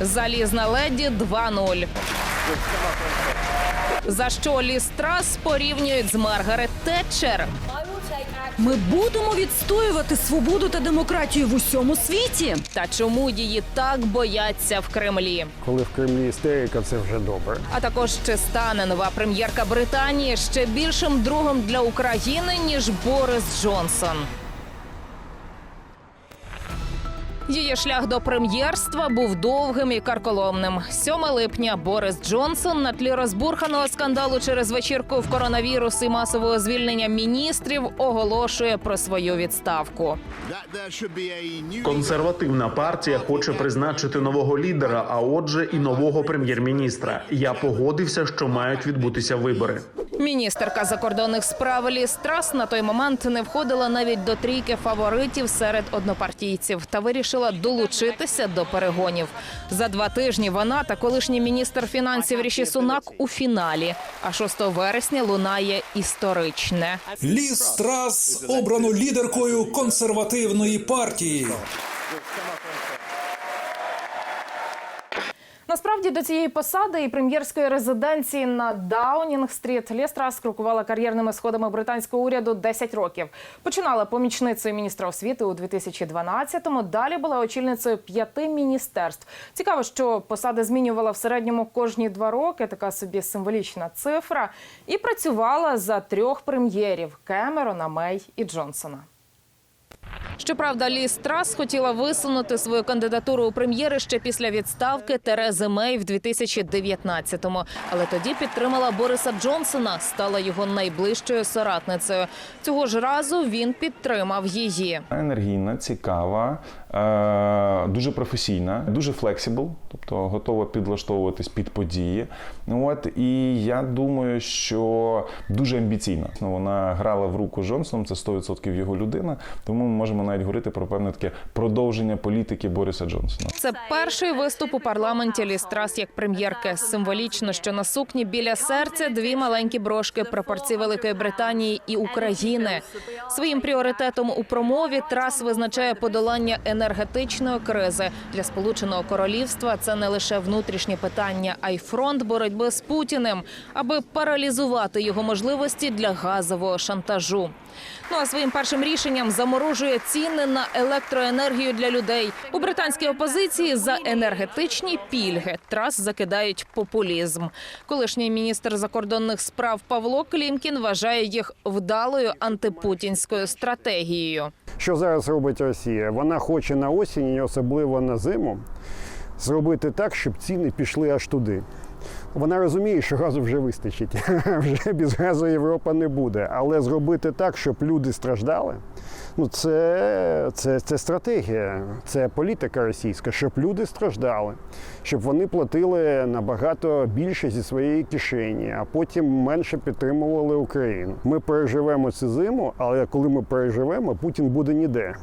Залізна леді 2-0. За що Лі Страс порівнюють з Маргарет Тетчер? Ми будемо відстоювати свободу та демократію в усьому світі. Та чому її так бояться в Кремлі? Коли в Кремлі істерика, це вже добре. А також чи стане нова прем'єрка Британії ще більшим другом для України ніж Борис Джонсон? Її шлях до прем'єрства був довгим і карколомним. 7 липня Борис Джонсон на тлі розбурханого скандалу через вечірку в коронавірус і масового звільнення міністрів оголошує про свою відставку. Консервативна партія хоче призначити нового лідера, а отже, і нового прем'єр-міністра. Я погодився, що мають відбутися вибори. Міністерка закордонних справ Лі Страс на той момент не входила навіть до трійки фаворитів серед однопартійців та вирішила долучитися до перегонів. За два тижні вона та колишній міністр фінансів Ріші Сунак у фіналі. А 6 вересня лунає історичне. Ліз Страс обрано лідеркою консервативної партії. Насправді до цієї посади і прем'єрської резиденції на Даунінг-стріт Лєстрас крокувала кар'єрними сходами британського уряду 10 років. Починала помічницею міністра освіти у 2012-му, Далі була очільницею п'яти міністерств. Цікаво, що посади змінювала в середньому кожні два роки. Така собі символічна цифра. І працювала за трьох прем'єрів Кемерона, Мей і Джонсона. Щоправда, Лі Страс хотіла висунути свою кандидатуру у прем'єри ще після відставки Терези Мей в 2019-му. Але тоді підтримала Бориса Джонсона, стала його найближчою соратницею. Цього ж разу він підтримав її. енергійна, цікава, дуже професійна, дуже флексибл, тобто готова підлаштовуватись під події. Ну, От і я думаю, що дуже амбіційна. Ну, Вона грала в руку Джонсоном, це 100% його людина. Тому ми можемо навіть говорити про певне таке продовження політики Бориса Джонсона. Це перший виступ у парламенті Лі Страс як прем'єрки. Символічно, що на сукні біля серця дві маленькі брошки прапорці Великої Британії і України. Своїм пріоритетом у промові Трас визначає подолання енергетичної кризи для Сполученого Королівства. Це не лише внутрішні питання, а й фронт боротьби з Путіним, аби паралізувати його можливості для газового шантажу. Ну а своїм першим рішенням заморожує ціни на електроенергію для людей. У британській опозиції за енергетичні пільги трас закидають популізм. Колишній міністр закордонних справ Павло Клімкін вважає їх вдалою антипутінською стратегією. Що зараз робить Росія? Вона хоче на осінь, і особливо на зиму, зробити так, щоб ціни пішли аж туди. Вона розуміє, що газу вже вистачить. Вже без газу Європа не буде. Але зробити так, щоб люди страждали, ну це, це, це стратегія, це політика російська, щоб люди страждали, щоб вони платили набагато більше зі своєї кишені, а потім менше підтримували Україну. Ми переживемо цю зиму, але коли ми переживемо, Путін буде ніде.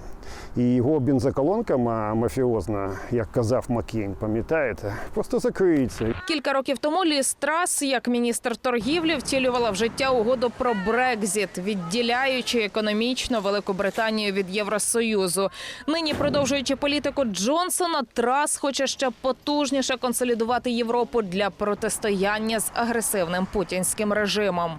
І його бензоколонка ма- мафіозна, як казав Маккейн, пам'ятаєте, просто закриється. Кілька років тому Лі Страс, як міністр торгівлі, втілювала в життя угоду про Брекзіт, відділяючи економічно Велику Британію від Євросоюзу. Нині, продовжуючи політику Джонсона, Трас хоче ще потужніше консолідувати Європу для протистояння з агресивним путінським режимом.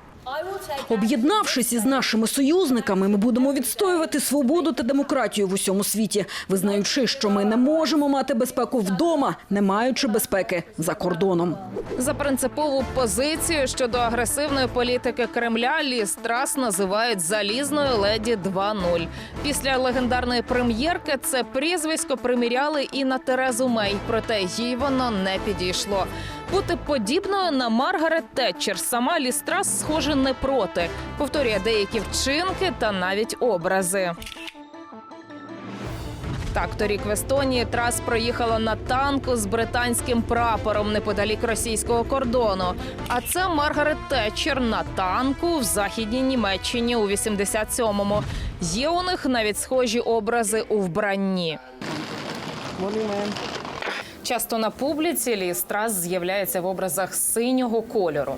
Об'єднавшись із нашими союзниками, ми будемо відстоювати свободу та демократію в усьому світі, визнаючи, що ми не можемо мати безпеку вдома, не маючи безпеки за кордоном. За принципову позицію щодо агресивної політики Кремля Лі Страс називають залізною леді 2.0. Після легендарної прем'єрки це прізвисько приміряли і на Терезу Мей, проте їй воно не підійшло. Бути подібною на Маргарет Тетчер сама Лі Страс, схоже, не проти. Повторює деякі вчинки та навіть образи. Так, торік в Естонії Трас проїхала на танку з британським прапором неподалік російського кордону. А це Маргарет Тетчер на танку в західній Німеччині у 87-му. Є у них навіть схожі образи у вбранні. Часто на публіці Лі Страс з'являється в образах синього кольору.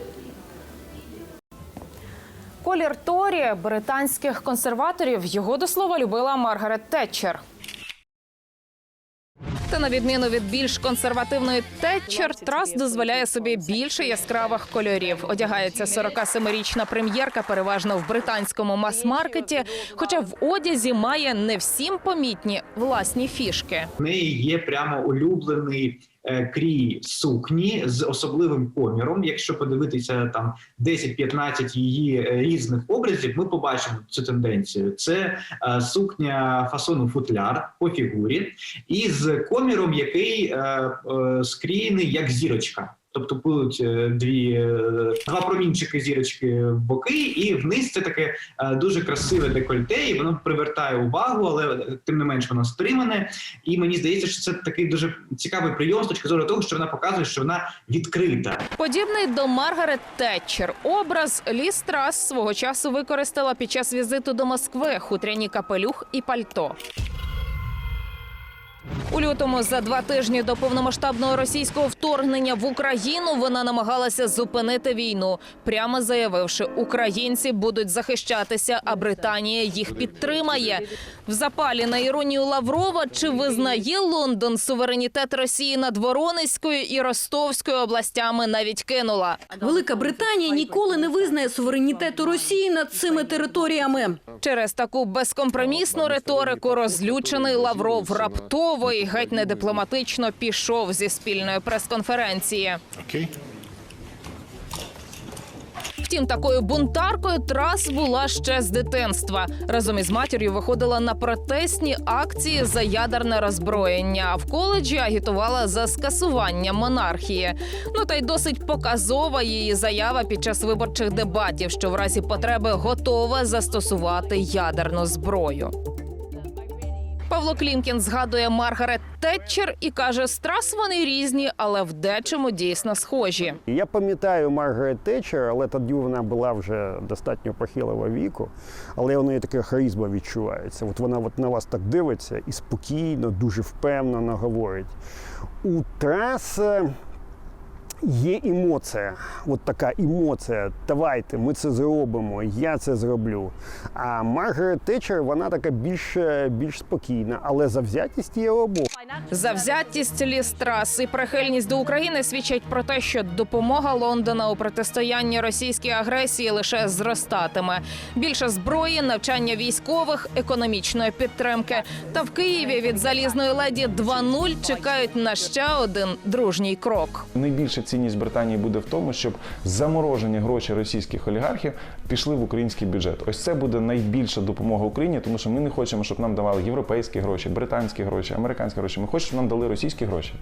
Колір Торі британських консерваторів його до слова любила Маргарет Тетчер. Та на відміну від більш консервативної Тетчер, Трас дозволяє собі більше яскравих кольорів. Одягається 47-річна прем'єрка переважно в британському мас-маркеті, хоча в одязі має не всім помітні власні фішки. В неї є прямо улюблений крій сукні з особливим коміром. Якщо подивитися там 10-15 її е, різних образів, ми побачимо цю тенденцію. Це е, сукня фасону футляр по фігурі, і з коміром, який е, е, скрієний як зірочка. Тобто будуть е, дві е, два промінчики зірочки в боки, і вниз це таке е, дуже красиве декольте, і воно привертає увагу, але тим не менш воно стримане. І мені здається, що це такий дуже цікавий прийом з точки зору того, що вона показує, що вона відкрита. Подібний до Маргарет Тетчер образ Ліс Трас свого часу використала під час візиту до Москви хутряні капелюх і пальто. У лютому за два тижні до повномасштабного російського вторгнення в Україну вона намагалася зупинити війну, прямо заявивши, українці будуть захищатися, а Британія їх підтримає. В запалі на іронію Лаврова чи визнає Лондон суверенітет Росії над Воронезькою і Ростовською областями навіть кинула. Велика Британія ніколи не визнає суверенітету Росії над цими територіями. Через таку безкомпромісну риторику розлючений Лавров раптово і геть недипломатично пішов зі спільної прес-конференції. Втім, такою бунтаркою Трас була ще з дитинства. Разом із матір'ю виходила на протестні акції за ядерне роззброєння. А в коледжі агітувала за скасування монархії. Ну та й досить показова її заява під час виборчих дебатів, що в разі потреби готова застосувати ядерну зброю. Павло Клімкін згадує Маргарет Тетчер і каже, страс вони різні, але в дечому дійсно схожі. Я пам'ятаю Маргарет Тетчер, але тоді вона була вже достатньо похилого віку, але у неї така харизма відчувається. От вона от на вас так дивиться і спокійно, дуже впевнено говорить. У Трас е, є емоція, от така емоція. Давайте, ми це зробимо, я це зроблю. А Маргарет Тетчер, вона така більш, більш спокійна, але завзятість є обох. Завзятість Лістрас і прихильність до України свідчать про те, що допомога Лондона у протистоянні російській агресії лише зростатиме. Більше зброї, навчання військових, економічної підтримки. Та в Києві від залізної леді 2.0 чекають на ще один дружній крок. Найбільша цінність Британії буде в тому, щоб заморожені гроші російських олігархів пішли в український бюджет. Ось це буде найбільша допомога Україні, тому що ми не хочемо, щоб нам давали європейські гроші, британські гроші, американські гроші. Ми хочемо, щоб нам дали російські гроші.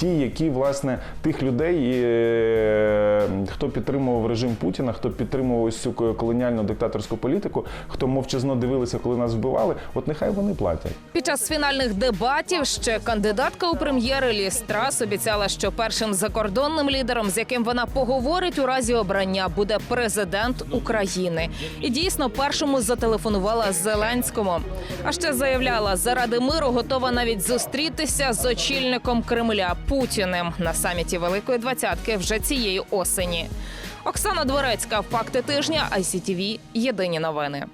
Ті, які власне тих людей, е, хто підтримував режим Путіна, хто підтримував ось цю колоніальну диктаторську політику, хто мовчазно дивилися, коли нас вбивали, от нехай вони платять. Під час фінальних дебатів ще кандидатка у прем'єри Ліс Трас обіцяла, що першим закордонним лідером, з яким вона поговорить у разі обрання, буде президент України. І дійсно першому зателефонувала Зеленському. А ще заявляла, заради миру готова навіть зустрітися з очільником Кремля Путіним на саміті Великої двадцятки вже цієї осені. Оксана Дворецька, факти тижня, ICTV, Єдині новини.